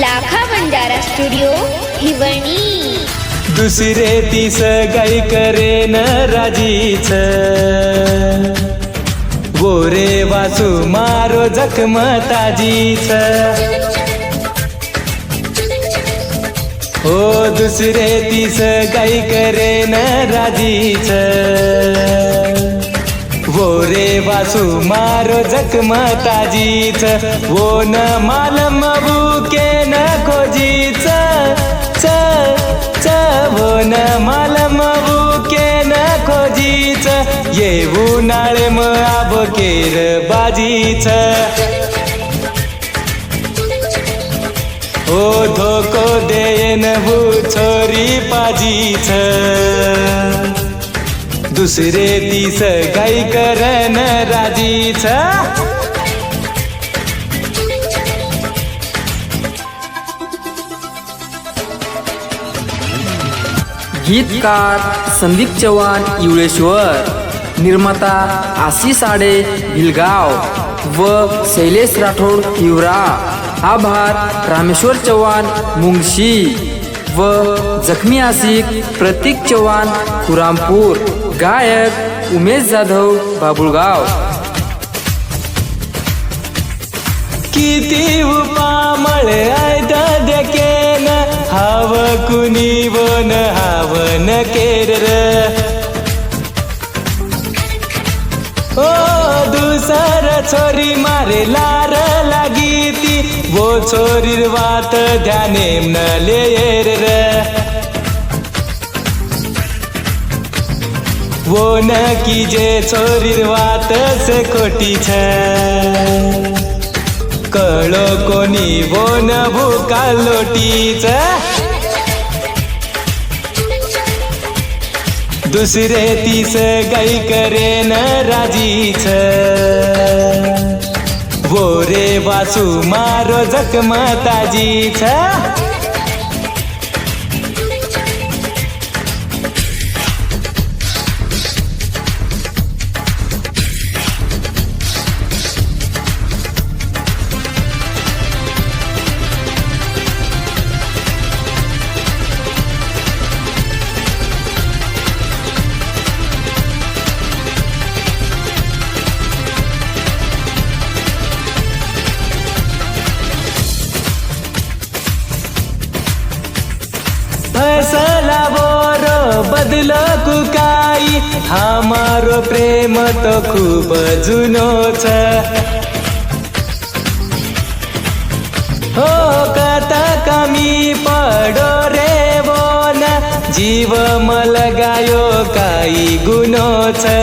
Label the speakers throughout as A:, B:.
A: लाखा Bhandara studio हिवणी
B: दुसरे तीस गाई करेन राजीच रे वासू मारो जखम ताजीच हो दुसरे तीस गाई करेन राजीच. वो रे वासू मारो जखम ताजीच वो न मालम बुके न खोजीच. च च वो न मालम बुके न खोजीच. ये उन्हाळे म आब केर बाजीच हो धोको देन भू छोरी पाजीच. दुसरे दिस गाई करन राजीच.
C: गीतकार संदीप चव्हाण युळेश्वर निर्माता आशिष आडे भिलगाव व शैलेश राठोड हिवरा आभार रामेश्वर चव्हाण मुंगशी व जखमी आशिक प्रतीक चव्हाण खुरामपूर. गायक उमेश जाधव बाबुळगाव.
B: किती उपामळे आयता देकेन हाव कुणी वन हावन केर छोरी मारे लार लागीती वो छोरीर वात ध्याने न लेर वो न की जे छोरीर वात से खोटी छ. कळो कोणी वो न भूका लोटीच दुसरे तीस गाई न राजीच छ. रे वासू मारो जखम ताजीच बदलकु काई कुकाई हमारो प्रेम तो खूप जुनो छ हो कता कमी पडो रे बोन जीव मल गायो काही गुनो छ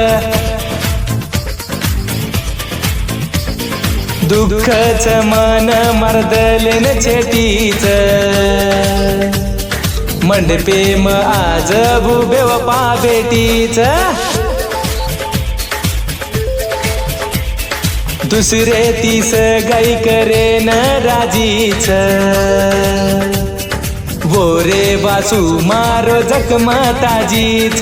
B: दुःख छ मन मर्दलेन छेटीच मंडपे म आज बुबेव पा बेटीच. दुसरे तीस गाई करेन राजीच. बोरे रे वासू मारो जखम ताजीच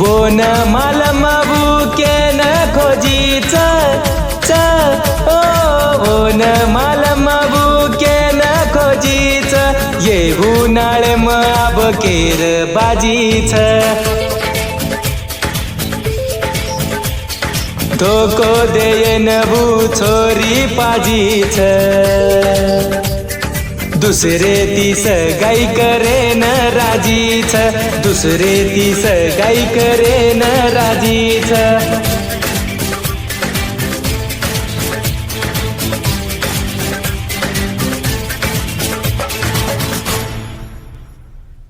B: वो न मालम बुके न खोजीच. च ओ न मालम उन्हाळे म आब केर बाजीच. धोको देयन भू छोरी पाजीच. दुसरे तीस गाई राजी राजीच. दुसरे दिस गाई न राजी